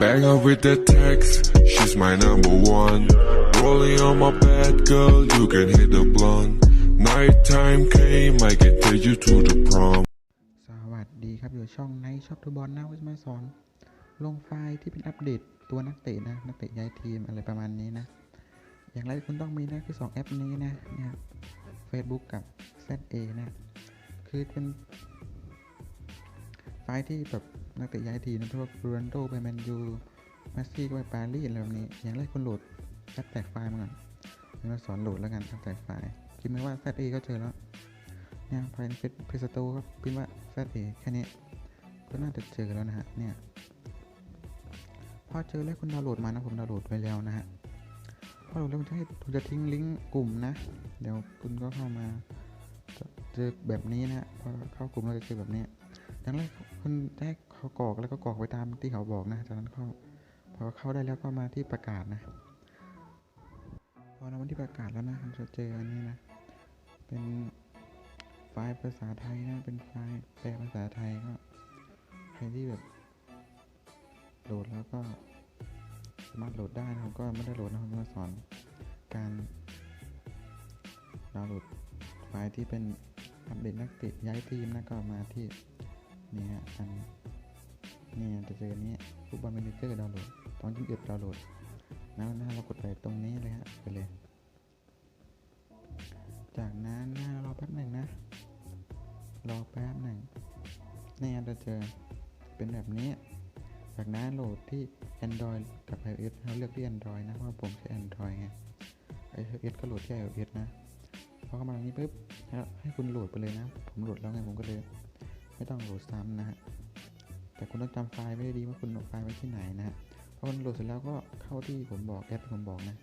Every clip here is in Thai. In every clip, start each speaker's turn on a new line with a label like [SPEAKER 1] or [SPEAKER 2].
[SPEAKER 1] Bang her with the text, she's my number one. Rolling on my bed, girl, you can hit the blunt. Nighttime came, I can take you to the prom.
[SPEAKER 2] สวัสดีครับ อยู่ช่องในช็อบดูบอลนะวิสมาสอน ลงไฟล์ที่เป็นอัปเดตตัวนักเตะนะ นักเตะย้ายทีมอะไรประมาณนี้นะ อย่างไรคุณต้องมีนะคือ 2 แอปนี้นะเนี่ย Facebook กับ ZA นะ คือเป็นไฟล์ที่แบบ นักเตะย้ายทีมนะพวกรูนโดไปแมนยูมาซี่ก็ไปปารีสอะไรแบบนี้อย่างแรกคุณโหลดแอปแตกไฟล์มาก่อนวิสมาสอนโหลดแล้วกันแอปแตกไฟล์คิดไหมว่า ZA ก็เจอแล้วเนี่ยภายในเฟซเพจสโตร์ก็พิมพ์ว่าแฟเอแค่นี้ก็น่าจะเจอแล้วนะฮะเนี่ยพอเจอแล้วคุณดาวน์โหลดมานะผมดาวน์โหลดไว้แล้วนะฮะพอโหลดแล้วมันจะให้ผมจะทิ้งลิงก์กลุ่มนะ เดี๋ยวคุณก็เข้ามาเจอแบบนี้นะฮะพอเข้ากลุ่มเราจะเจอแบบนี้ดังนั้นคุณได้ เขากรอกแล้วก็กรอกไปตามที่เขาบอกนะจากนั้นเข้าพอเข้าได้แล้วก็มาที่ประกาศนะพอเรามาที่ประกาศแล้วนะเราจะเจออันนี้นะเป็นไฟล์ภาษาไทยนะเป็นไฟล์แปลภาษาไทยก็ใครที่แบบโหลดแล้วก็สามารถโหลดได้นะครับก็ไม่ได้โหลดนะครับมาสอนการดาวน์โหลดไฟล์ที่เป็นอัปเดตนักเตะย้ายทีมนะก็มาที่นี่ฮะอัน นี่จะเจออันนี้ฟุตบอลมเนเจอร์ดาวน์โหลดตอนที่เอ็ดดาวน์โหลดนะนะเรากดไปตรงนี้เลยฮะไปเลย จากนั้นนะรอแป๊บหนึ่งนะ รอแป๊บหนึ่งนี่เราจะเจอเป็นแบบนี้ จากนั้นโหลดที่ Android กับ iOS เราเลือกที่ Android นะเพราะผมใช้ Android ไง iOS ก็โหลดที่ iOS นะพอเข้ามาตรงนี้ปุ๊บให้คุณโหลดไปเลยนะ ผมโหลดแล้วไงผมก็เลย ไม่ต้องโหลดซ้ำนะฮะ แต่คุณต้องจำไฟล์ไว้ให้ดีว่าคุณเอาไฟล์ไว้ที่ไหนนะฮะพอคุณโหลดเสร็จแล้วก็เข้าที่ผมบอกแอปที่ผมบอกนะ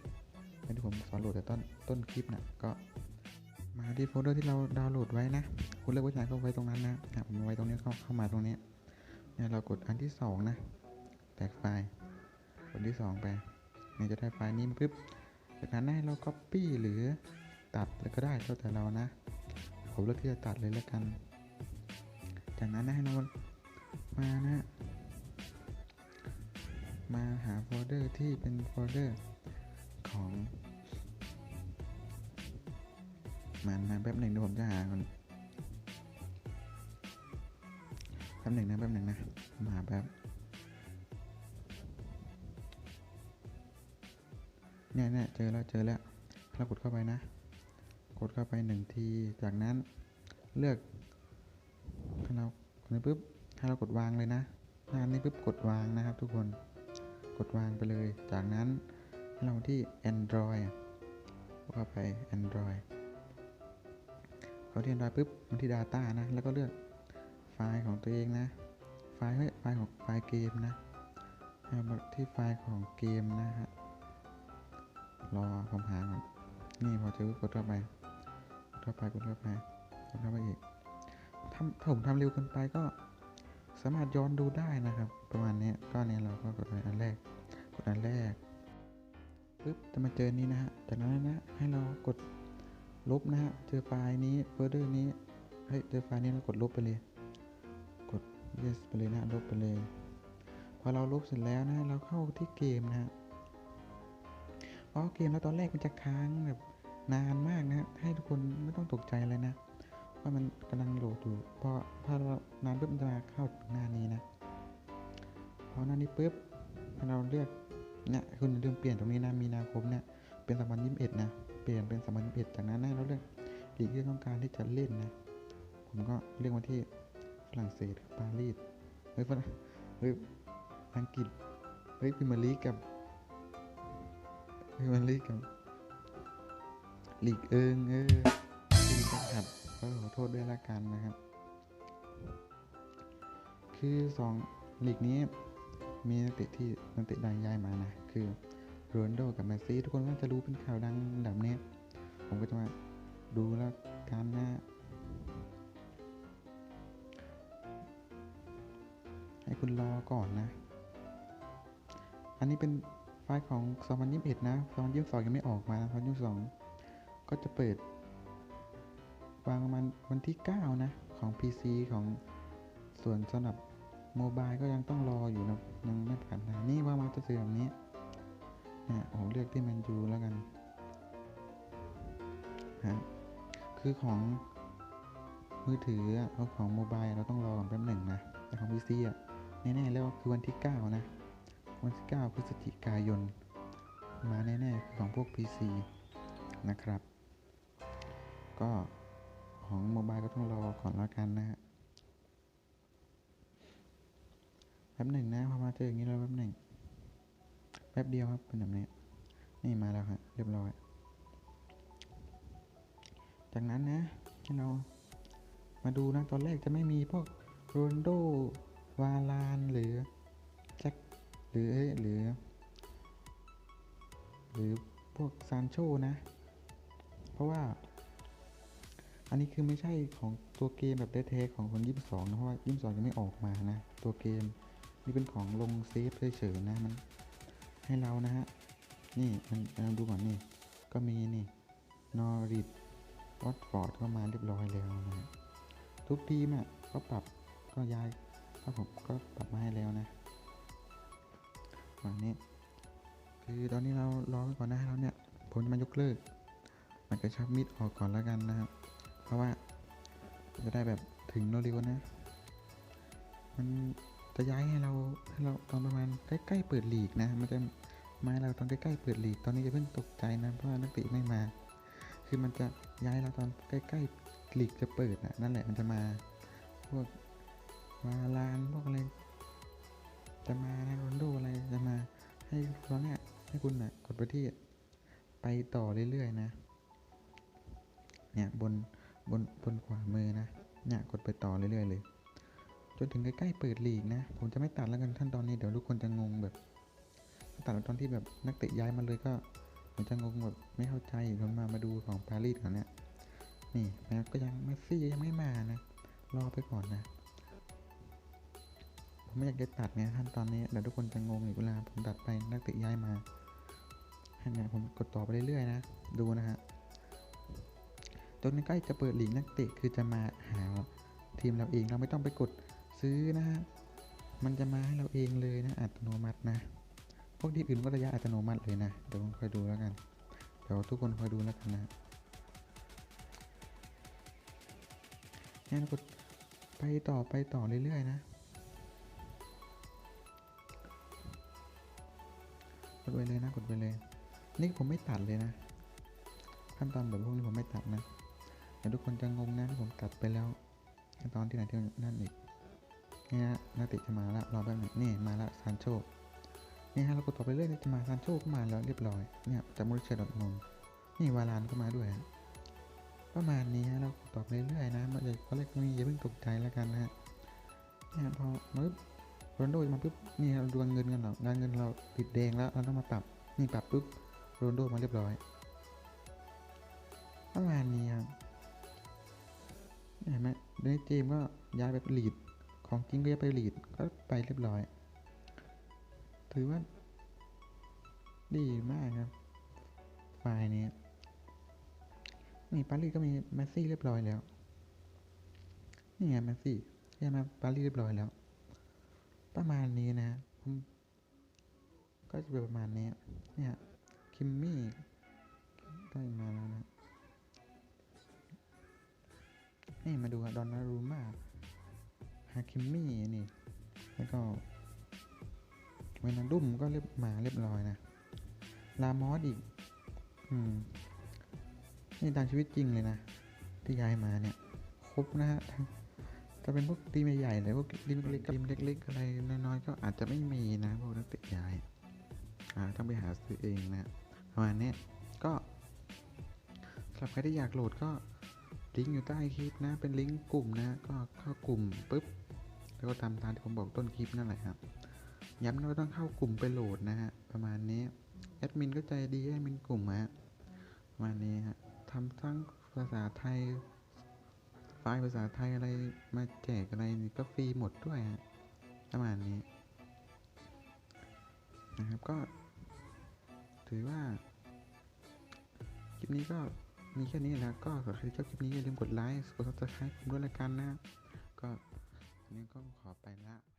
[SPEAKER 2] ไม่ที่ผมสอนโหลดแต่ต้นต้นคลิปนะก็ มาที่โฟลเดอร์ที่เราดาวน์โหลดไว้นะ คุณเลือกไว้ไหนก็ไว้ตรงนั้นนะอะผมไว้ตรงนี้เข้าเข้ามาตรงนี้เนี่ยเรากดอันที่สองนะ แตกไฟล์กดที่สองไปเนี่ยจะได้ไฟล์นี้มาปุ๊บจากนั้นให้เรา copy หรือตัดเลยก็ได้แล้วแต่เรานะ ผมเลือกที่จะตัดเลยแล้วกัน จากนั้นให้เรา มานะ มาหาโฟลเดอร์ที่เป็นโฟลเดอร์ของมันนะแป๊บหนึ่งเดี๋ยวผมจะหาก่อนแป๊บหนึ่งนะแป๊บหนึ่งนะมหาแป๊บเนี่ยเนี่ยเจอแล้วเจอแล้วเรากดเข้าไปนะ กดเข้าไปหนึ่งทีจากนั้นเลือกให้เรากดนี้ปุ๊บ ให้เรากดวางเลยนะหน้านี้ปุ๊บกดวางนะครับ ทุกคนกดวางไปเลย จากนั้นให้เราที่ Android เข้าไป Android เขาที่ Android ปุ๊บมาที่ Data นะ แล้วก็เลือกไฟล์ของตัวเองนะ ไฟล์เฮ้ยไฟล์ของไฟล์เกมนะให้มาที่ไฟล์ของเกมนะฮะรอผมหาก่อนนี่พอเจอกดเข้าไปกดเข้าไปกดเข้าไปกดเข้าไปอีกถ้าผมทำเร็วเกินไปก็ สามารถย้อนดูได้นะครับ ประมาณนี้ก็เนี่ยเราก็กดอันแรก กดอันแรกปุ๊บจะมาเจอนี้นะฮะจากนั้นนะให้เรากดลบนะฮะเจอไฟล์นี้โฟลเดอร์นี้เฮ้ยเจอไฟล์นี้เรากดลบไปเลย กด yes ไปเลยนะลบไปเลยพอเราลบเสร็จแล้วนะเราเข้าที่เกมนะฮะเพราะเกมแล้วตอนแรกมันจะค้างแบบนานมากนะฮะให้ทุกคนไม่ต้องตกใจเลยนะ ว่ามันกำลังโหลดอยู่พอพอเรานานปุ๊บมันจะมาเข้าหน้านี้นะพอหน้านี้ปุ๊บเราเลือกเนี่ยคุณอย่าลืมเปลี่ยนตรงนี้นะมีนาคมเนี่ยเป็นสามวันยี่สิบเอ็ดนะเปลี่ยนเป็นสามวันยี่สิบเอ็ดจากนั้นนะเราเลือกลีกที่ต้องการที่จะเล่นนะผมก็เลือกมาที่ฝรั่งเศสปารีสเฮ้ยฝรั่งเฮ้ยอังกฤษเฮ้ยพิมยร์ลีกับพิมยร์ลีกกับลีกเอิงเออ ลีกกันขัดก็ขอโทษด้วยละกันนะครับ คือสองลีกนี้มีนักเตะที่นักเตะดังย้ายมานะ คือโรนโดกับเมสซี่ทุกคนน่าจะรู้เป็นข่าวดังแบบนี้ผมก็จะมาดูแล้วกันนะให้คุณรอก่อนนะ อันนี้เป็นไฟล์ของ 2021 นะ 2022 ยังไม่ออกมานะ2022 ก็จะเปิด วางประมาณวันที่ 9 นะ ของ PC ของส่วนสำหรับโมบายก็ยังต้องรออยู่นะยังไม่ผ่านทางนี่ว่ามาจะเจอแบบนี้นี่ยผมเลือกที่แมนยูแล้วกันฮะคือของมือถือเอาของโมบายเราต้องรอก่อนแป๊บหนึ่งนะแต่ของพีซีอะแน่ๆแล้วคือวันที่ 9 นะ วันที่ 9 พฤศจิกายน มาแน่ๆคือของพวก PC นะครับ ก็ ของโมบายก็ต้องรอก่อนแล้วกันนะฮะแป๊บหนึ่งนะพอมาเจออย่างนี้แล้วแป๊บหนึ่งแป๊บเดียวครับเป็นแบบนี้นี่มาแล้วครับเรียบร้อย จากนั้นนะให้เรามาดูนะตอนแรกจะไม่มีพวกโรนโดวาลานหรือแจ็คหรือหรือ หรือพวกซานโชนะ เพราะว่า อันนี้คือไม่ใช่ของตัวเกมแบบแท้ๆของคนยี่สิบสองนะเพราะว่ายี่สิบสองยังไม่ออกมานะ ตัวเกมนี่เป็นของลงเซฟเฉยๆนะมันให้เรานะฮะนี่มันเราดูก่อนนี่ก็มีนี่นอริดวอตฟอร์ดก็มาเรียบร้อยแล้วนะทุกทีมอะก็ปรับก็ย้ายก็ผมก็ปรับมาให้แล้วนะวันนี้ คือตอนนี้เรารอก่อนนะเราเนี่ยผมจะมายกเลิก มันกระชับมิดออกก่อนแล้วกันนะครับ เพราะว่าจะได้แบบถึงเร็วนะ มันจะย้ายให้เราให้เราตอนประมาณใกล้ๆเปิดหลีกนะ มันจะมาให้เราตอนใกล้ๆเปิดหลีก ตอนนี้จะเพิ่งตกใจนะ เพราะว่านักเตะไม่มา คือมันจะย้ายเราตอนใกล้ๆลีกจะเปิดนะนั่นแหละมันจะมาพวกวาลานพวกอะไรจะมานะโรนโดอะไรจะมาให้ตอนเนี้ยให้คุณนะกดไปที่ไปต่อเรื่อยๆนะ เนี่ยบน บนบนขวามือนะเนี่ยกดไปต่อเรื่อยๆเลย จนถึงใกล้ๆเปิดลีกนะ ผมจะไม่ตัดแล้วกันท่านตอนนี้เดี๋ยวทุกคนจะงงแบบตัดตอนที่แบบนักเตะย้ายมาเลยก็ผมจะงงแบบไม่เข้าใจผมมามาดูของปารีสก่อนเนี่ยนี่แม้ก็ยังเมสซี่ยังไม่มานะรอไปก่อนนะผมไม่อยากจะตัดเนี่ยท่านตอนนี้เดี๋ยวทุกคนจะงงอีกเวลาผมตัดไปนักเตะย้ายมาให้เนี่ยผมกดต่อไปเรื่อยๆนะดูนะฮะ นใกล้จะเปิดหลีกนักเตะคือจะมาหาทีมเราเองเราไม่ต้องไปกดซื้อนะฮะมันจะมาให้เราเองเลยนะอัตโนมัตินะ พวกที่อื่นก็ระยะอัตโนมัติเลยนะเดี๋ยวคอยดูแล้วกันเดี๋ยวทุกคนคอยดูแล้วกันนะเนี่ยกดไปต่อไปต่อเรื่อยๆนะกดไปเลยนะกดไปเลย นี่ผมไม่ตัดเลยนะ ขั้นตอนแบบพวกนี้ผมไม่ตัดนะ เดี๋ยวทุกคนจะงงนะที่ผมตัดไปแล้วขั้นตอนที่ไหนที่นั่นอีกนี่ฮะนาติจะมาละรอแป๊บหนึงนี่มาละซานโชนี่ฮะเรากดต่อไปเรื่อยจะมาซานโชก็มาแล้วเรียบร้อยเนี่ยจากมอริเชยร์ดอทมงนี่วาลานก็มาด้วยฮะประมาณนี้ฮะเรากดต่อไปเรื่อยนะมันจะตอนแรกมีอย่าเพิ่งตกใจแล้วกันนะฮะเนี่ยพอปึ๊บโรนโดมาปุ๊บนี่เราดูเงินกันเหรองานเงินเราติดแดงแล้วเราต้องมาปรับนี่ปรับปุ๊บโรนโดมาเรียบร้อยประมาณนี้ครับ เห็นไหมในเกมก็ย้ายไปลีด ของจริงก็ย้ายไปลีด ก็ไปเรียบร้อย ถือว่า ดีมากครับไฟล์นี้ นี่ปารีสก็มีแมสซี่เรียบร้อยแล้ว นี่ไงแมสซี่ย้ายมาปารีสเรียบร้อยแล้ว ประมาณนี้นะผมก็จะเป็นประมาณนี้เนี่ยคิมมี่ก็มาแล้วนะ นี่มาดูดอนนารูมาฮาคิมมี่นี่ แล้วก็เวนาดุมก็เรียบมาเรียบร้อยนะ ลามอสอีก อืม นี่ตามชีวิตจริงเลยนะ ที่ย้ายมาเนี่ย ครบนะฮะทั้งจะเป็นพวกทีมใหญ่ๆเลยพวกทีมเล็กๆทีมเล็ก ๆ อะไรน้อยๆก็อาจจะไม่มีนะพวกนักเตะย้ายอ่าต้องไปหาซื้อเองนะประมาณนี้ก็สำหรับใครที่อยากโหลดก็ ลิงก์อยู่ใต้คลิปนะ เป็นลิงก์กลุ่มนะ ก็เข้ากลุ่มปุ๊บ แล้วก็ตามตามที่ผมบอกต้นคลิปนั่นแหละครับ ย้ำนะว่าต้องเข้ากลุ่มไปโหลดนะฮะ ประมาณนี้ แอดมินก็ใจดีแอดมินกลุ่มฮะ ประมาณนี้ฮะทำทั้งภาษาไทย ไฟล์ภาษาไทยอะไรมาแจกอะไรนี่ก็ฟรีหมดด้วยฮะ ประมาณนี้ นะครับ ก็ ถือว่า คลิปนี้ก็ มีแค่นี้นะก็สำหรับใครที่ชอบคลิปนี้อย่าลืมกดไลค์กด subscribe ผมด้วยละกันนะก็อันนี้ก็ขอไปละ